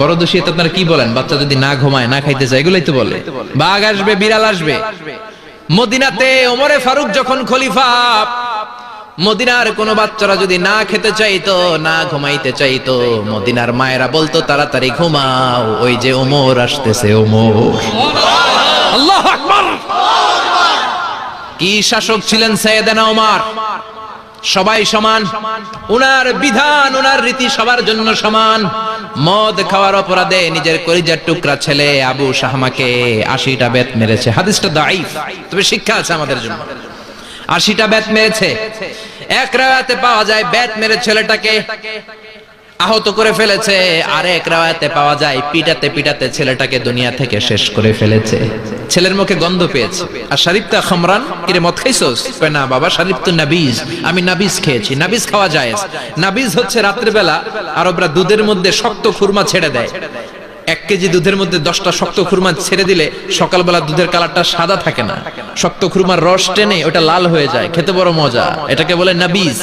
বড় দোষী আপনারা কি বলেন? বাচ্চা যদি না ঘুমায়, না খাইতে তো বলে। বাঘ আসবে, বিড়াল আসবে। মদিনাতে ওমরে ফারুক যখন খলিফা, মদিনার কোন বাচ্চারা যদি না খেতে চাইতো, না ঘুমাইতে চাইতো, মদিনার মায়েরা বলতো, তাড়াতাড়ি ঘুমাও, ওই যে ওমর আসতেছে, ওমর। কি শাসক ছিলেন সৈয়দানা ওমর? সবাই সমান। উনার বিধান, উনার রীতি সবার জন্য সমান। মদ খাওয়ার অপরাধে নিজের করিজার টুকরা ছেলে আবু শাহমাকে আশিটা বেত মেরেছে। হাদিসটা দাইফ তবে শিক্ষা আছে আমাদের জন্য। আশিটা বেত মেরেছে। এক রাতে পাওয়া যায় বেত মেরে ছেলেটাকে। আহত করে ফেলেছে। আর এক রাওয়াতে পাওয়া যায়, পিটাতে পিটাতে ছেলেটাকে দুনিয়া থেকে শেষ করে ফেলেছে। ছেলের মুখে গন্ধ পেয়েছে। আর শারিফতা খামরান, কিরে, মদ খাইছস? না, বাবা, শারিফ তো নাবিজ। আমি নাবিজ খেয়েছি। নাবিজ খাওয়া যায় নাবিজ হচ্ছে রাত্রিবেলা আরবরা দুধের মধ্যে শক্ত খুরমা ছেড়ে দেয়। এক কেজি দুধের মধ্যে দশটা শক্ত খুরমা ছেড়ে দিলে সকালবেলা দুধের কালারটা সাদা থাকে না। শক্ত খুরমার রস টেনে ওটা লাল হয়ে যায়। খেতে বড় মজা। এটাকে বলে নাবিজ।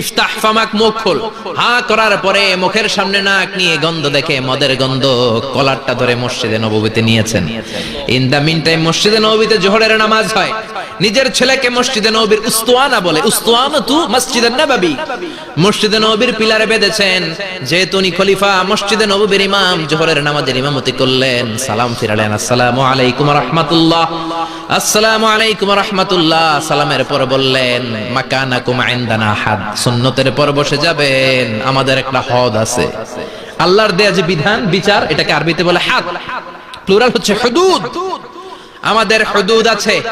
ইফতাহ ফামাক মুখ খোল। হা করার পরে মুখের সামনে নাক নিয়ে গন্ধ দেখে মদের গন্ধ কলারটা ধরে মসজিদে নববীতে নিয়েছেন। ইন দা মিন টাইম মসজিদে নববীতে জোহরের নামাজ হয়। নিজের ছেলেকে মসজিদে নবীর উস্তুয়ানা বলে। উস্তুয়ানা তু মসজিদে নববী। মসজিদে নবীর পিলারে বেঁধেছেন। যেহেতু উনি খলিফা, মসজিদে নববীর ইমাম, জোহরের নামাজের ইমামতি করলেন। সালাম ফিরালেন। আসসালামু আলাইকুম রাহমাতুল্লাহ। আসসালামু আলাইকুম রাহমাতুল্লাহ। সালামের পর বললেন, মাকানাকুম ইনদানা হাদ। সুন্নতের পর বসে যাবেন। আমাদের একটা হদ আছে। আল্লাহর দেয়া যে বিধান, বিচার, এটাকে আরবিতে বলে হাদ। প্লুরাল হচ্ছে হুদুদ। আমাদের হুদুদ আছে।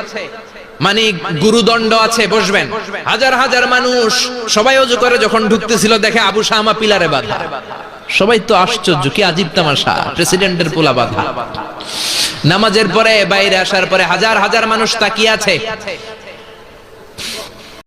মানে গুরুদণ্ড আছে, বসবেন। হাজার হাজার মানুষ সবাই অজু করে যখন ঢুকতেছিল, দেখে আবু শাহমা পিলারে বাধা। সবাই তো আশ্চর্য, কি আজিব তামাশা, প্রেসিডেন্টের পোলা বাধা। নামাজের পরে, বাইরে আসার পরে হাজার হাজার মানুষ তাকিয়ে আছে।